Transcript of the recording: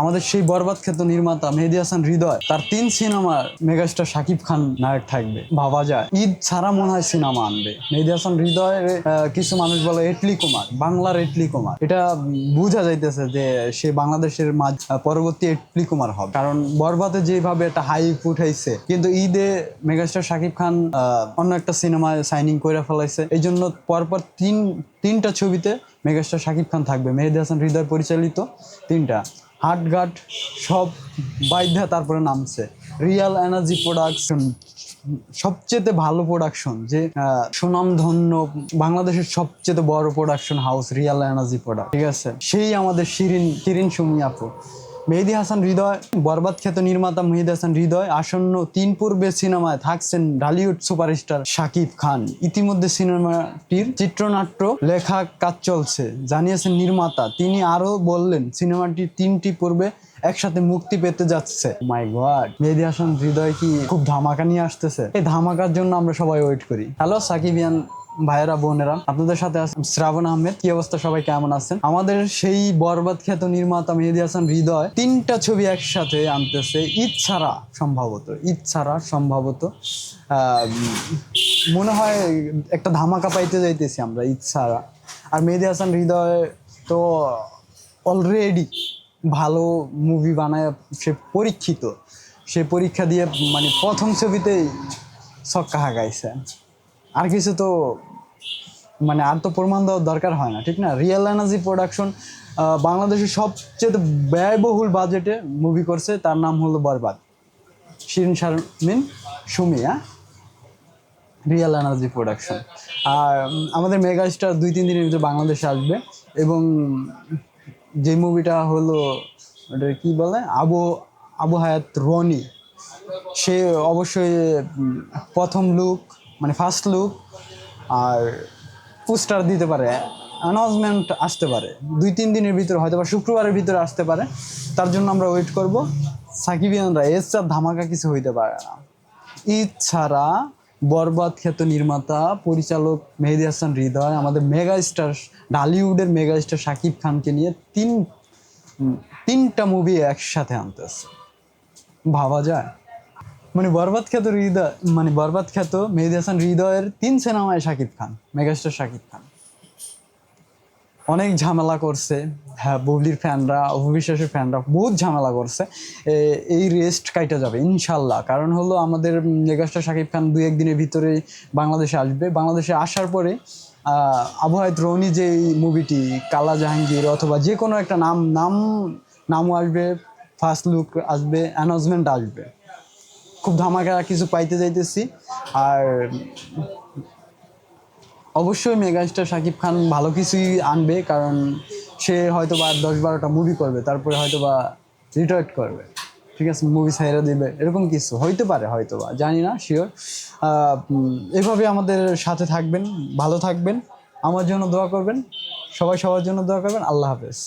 আমাদের সেই বরবাদ খ্যাত নির্মাতা মেহেদি হাসান হৃদয় তার তিন সিনেমার মেগাস্টার শাকিব খান নায়ক থাকবে ভাবা যায়। ঈদ ছাড়া মনে হয় সিনেমা আনবে। মেহেদি হাসান হৃদয়ের আহ, কিছু মানুষ বলে এটলি কুমার বাংলার এটলি কুমার। এটা বোঝা যাইতেছে যে সে বাংলাদেশের মাঝ পরবর্তী এটলি কুমার হবে। কারণ বরবাদে যেভাবে একটা হাইপ উঠাইছে কিন্তু ঈদে মেগাস্টার শাকিব খান অন্য একটা সিনেমায় সাইনিং করে ফেলাইছে। এই জন্য পরপর তিন তিনটা ছবিতে মেগাস্টার শাকিব খান থাকবে। মেহেদি হাসান হৃদয় পরিচালিত তিনটা। হাটঘাট সব বাইধা তারপরে নামছে। রিয়াল এনার্জি প্রোডাকশন সবচেয়ে ভালো প্রোডাকশন যে সুনামধন্য বাংলাদেশের সবচেয়ে বড় production house real energy product ঠিক আছে? সেই আমাদের শিরিন শিরিন সুমি আপু। মেহেদি হাসান হৃদয়, বরবাদ খ্যাত নির্মাতা মেহেদি হাসান হৃদয়, আসন্ন তিন পূর্বে সিনেমায় থাকছেন ঢালিউড সুপারস্টার শাকিব খান। ইতিমধ্যে সিনেমাটির চিত্রনাট্য লেখা কাজ চলছে। জানিয়েছেন নির্মাতা, তিনি আরও বললেন সিনেমাটি তিনটি পূর্বে একসাথে মুক্তি পেতে যাচ্ছে। মাই গড মেহেদি হাসান হৃদয় কি খুব ধামাকা নিয়ে আসতেছে? এই ধামাকার জন্য আমরা সবাই ওয়েট করি। হ্যালো সাকিবিয়ান ভাইয়েরা, বোনেরা, আপনাদের সাথে শ্রাবণ আহমেদ। কি অবস্থা? সবাই কেমন আছেন? আমাদের সেই বরবাদ খ্যাত নির্মাতা মেহেদি হাসান হৃদয় তিনটা ছবি একসাথে আনতেছে। ঈদ ছাড়া সম্ভবত, ঈদ ছাড়া সম্ভবত। মনে হয় একটা ধামাকা পাইতে যাইতেছি আমরা ঈদ ছাড়া। আর মেহেদি হাসান হৃদয় তো অলরেডি ভালো মুভি বানায়, সে পরীক্ষিত। সে পরীক্ষা দিয়ে মানে প্রথম ছবিতেই ছক্কা হাগাইছে আর কিছু তো মানে আর তো প্রমাণ দেওয়ার দরকার হয় না, ঠিক না? রিয়েল এনার্জি প্রোডাকশন বাংলাদেশের সবচেয়ে ব্যয়বহুল বাজেটে মুভি করছে, তার নাম হলো বরবাদ। শিরিন শারমিন সুমি হ্যাঁ রিয়েল এনার্জি প্রোডাকশন আর আমাদের মেগা স্টার দুই, তিন দিনের ভিতরে বাংলাদেশে আসবে এবং যে মুভিটা হলো, ওটা কী বলে? আবু আবু হায়াত রনি। সে অবশ্যই প্রথম লুক মানে ফার্স্ট লুক আর পোস্টার দিতে পারে অ্যানাউন্সমেন্ট আসতে পারে। দুই, তিন দিনের ভিতরে হয়তো বা শুক্রবারের ভিতরে আসতে পারে। তার জন্য আমরা ওয়েট করব। সাকিবিয়ানরা এর চাপ ধামাকা কিছু হইতে পারে না। ঈদ ছাড়া বরবাদ খ্যাত নির্মাতা, পরিচালক মেহেদি হাসান হৃদয়, আমাদের মেগা স্টার ঢালিউডের মেগা স্টার শাকিব খানকে নিয়ে তিন, তিনটা মুভি একসাথে আনতেছে। ভাবা যায়? মানে বরবাদ খ্যাত হৃদয় মানে বরবাদ খ্যাত মেহেদি হাসান হৃদয়ের তিন সিনেমায় শাকিব খান মেগাস্টার শাকিব খান। অনেক ঝামেলা করছে হ্যাঁ বুবলির ফ্যানরা অভিবিশ্বাসের ফ্যানরা বহুত ঝামেলা করছে। এই রেস্ট কাইটা যাবে ইনশাল্লাহ। কারণ হলো আমাদের মেগাস্টার শাকিব খান দুই একদিনের ভিতরেই বাংলাদেশে আসবে। বাংলাদেশে আসার পরে আহ, আবহাওয়াত রৌনি যে মুভিটি কালা জাহাঙ্গীর অথবা যে কোনো একটা নাম নাম নামও আসবে ফার্স্ট লুক আসবে অ্যানাউন্সমেন্ট আসবে। খুব ধামাকা কিছু পাইতে যাইতেছি। আর অবশ্যই মেগাস্টার শাকিব খান ভালো কিছুই আনবে, কারণ সে হয়তো বা দশ বারোটা মুভি করবে, তারপরে হয়তো বা রিটায়ার্ড করবে। ঠিক আছে মুভি ছাইরা দিবে, এরকম কিছু। হইতে পারে হয়তো বা জানি না শিওর এভাবে আমাদের সাথে থাকবেন, ভালো থাকবেন। আমার জন্য দোয়া করবেন, সবাই সবার জন্য দোয়া করবেন। আল্লাহ হাফেজ।